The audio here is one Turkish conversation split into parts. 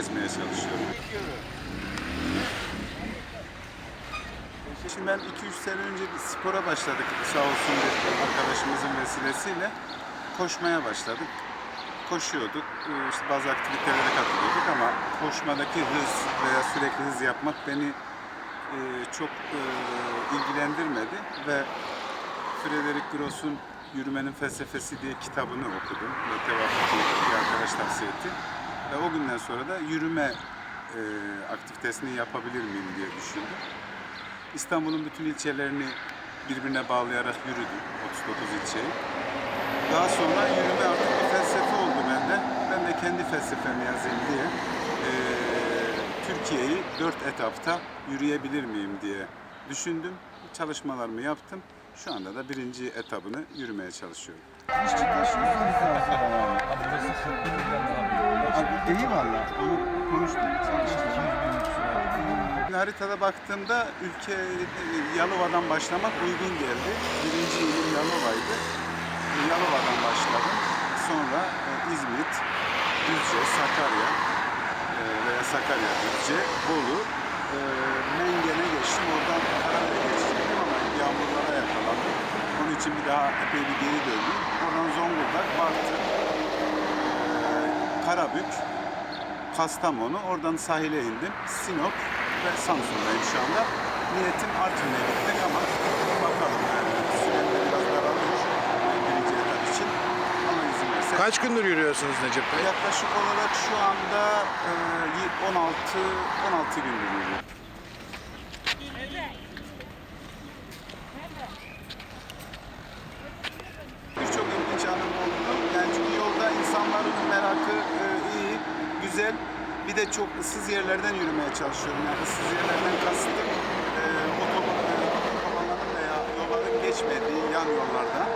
kesmeye çalışıyorum. Şimdi ben 2-3 sene önce bir spora başladık sağ olsun bir arkadaşımızın vesilesiyle. Koşmaya başladık. Koşuyorduk, ee, işte bazı aktivitelere katılıyorduk ama koşmadaki hız veya sürekli hız yapmak beni e, çok e, ilgilendirmedi ve Frederick Gross'un Yürümenin Felsefesi diye kitabını okudum. Ve tevafuk bir arkadaş tavsiye etti. Ve o günden sonra da yürüme e, aktivitesini yapabilir miyim diye düşündüm. İstanbul'un bütün ilçelerini birbirine bağlayarak yürüdüm. 39 ilçeyi. Daha sonra yürüme artık bir felsefe oldu bende. Ben de kendi felsefemi yazayım diye e, Türkiye'yi dört etapta yürüyebilir miyim diye düşündüm. Çalışmalarımı yaptım. Şu anda da birinci etabını yürümeye çalışıyorum. Abi iyi valla. Onu konuştuk. Haritada baktığımda ülke Yalova'dan başlamak uygun geldi. Birinci ilim Yalova'ydı. Yalova'dan başladım. Sonra e, İzmit, Düzce, Sakarya e, veya Sakarya, Düzce, Bolu, e, Mengen'e geçtim. Oradan Karaden'e geçtim ama yağmurlara yakalandım. İçin bir daha epey bir geri döndüm. Oradan Zonguldak, Bartın, e, Karabük, Kastamonu, oradan sahile indim. Sinop ve Samsun'dayım şu anda. Niyetim Artvin'e gitmek ama bakalım yani süremde biraz daralıyor birinci etap için. Ama izin verirse. Kaç gündür yürüyorsunuz Necip Bey? Yaklaşık olarak şu anda e, 16 16 gündür yürüyorum. Birçok ilginç anım oldu. Yani çünkü yolda insanların merakı e, iyi, güzel. Bir de çok ıssız yerlerden yürümeye çalışıyorum. Yani ıssız yerlerden kastım e, e, otobanların veya yolların geçmediği yan yollardan.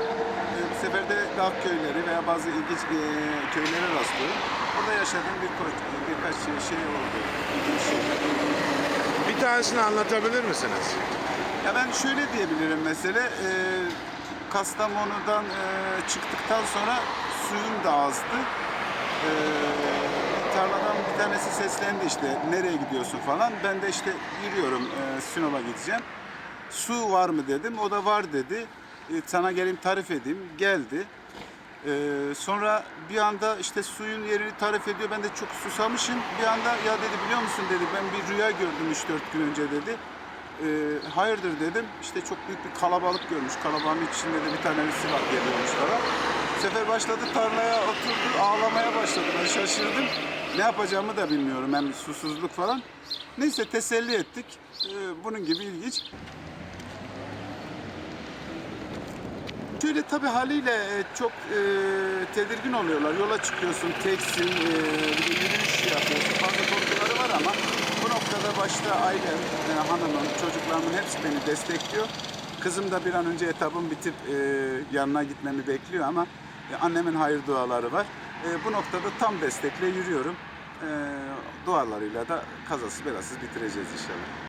E, bu sefer de dağ köyleri veya bazı ilginç e, köylere rastlıyorum. Orada yaşadığım bir, birkaç şey oldu. İlginç şeyler. Bir tanesini anlatabilir misiniz? Ya ben şöyle diyebilirim mesela e, Kastamonu'dan e, çıktıktan sonra suyun da azdı. E, tarladan bir tanesi seslendi işte nereye gidiyorsun falan. Ben de işte yürüyorum e, Sinop'a gideceğim. Su var mı dedim. O da var dedi. E, sana geleyim tarif edeyim. Geldi. E, sonra bir anda işte suyun yerini tarif ediyor. Ben de çok susamışım. Bir anda ya dedi biliyor musun dedi ben bir rüya gördüm 3-4 gün önce dedi. E, hayırdır dedim. İşte çok büyük bir kalabalık görmüş. Kalabalığın içinde de bir tane silah geliyormuş falan. Bu sefer başladı tarlaya oturdu ağlamaya başladı. Ben şaşırdım. Ne yapacağımı da bilmiyorum. Hem susuzluk falan. Neyse teselli ettik. E, bunun gibi ilginç. Şöyle tabii haliyle e, çok e, tedirgin oluyorlar. Yola çıkıyorsun, teksin, e, yürüyüş yapıyorsun. Fazla korkuları var ama noktada başta ailem, e, hanımım, çocuklarımın hepsi beni destekliyor. Kızım da bir an önce etabım bitip e, yanına gitmemi bekliyor ama e, annemin hayır duaları var. E, bu noktada tam destekle yürüyorum. E, dualarıyla da kazasız belasız bitireceğiz inşallah.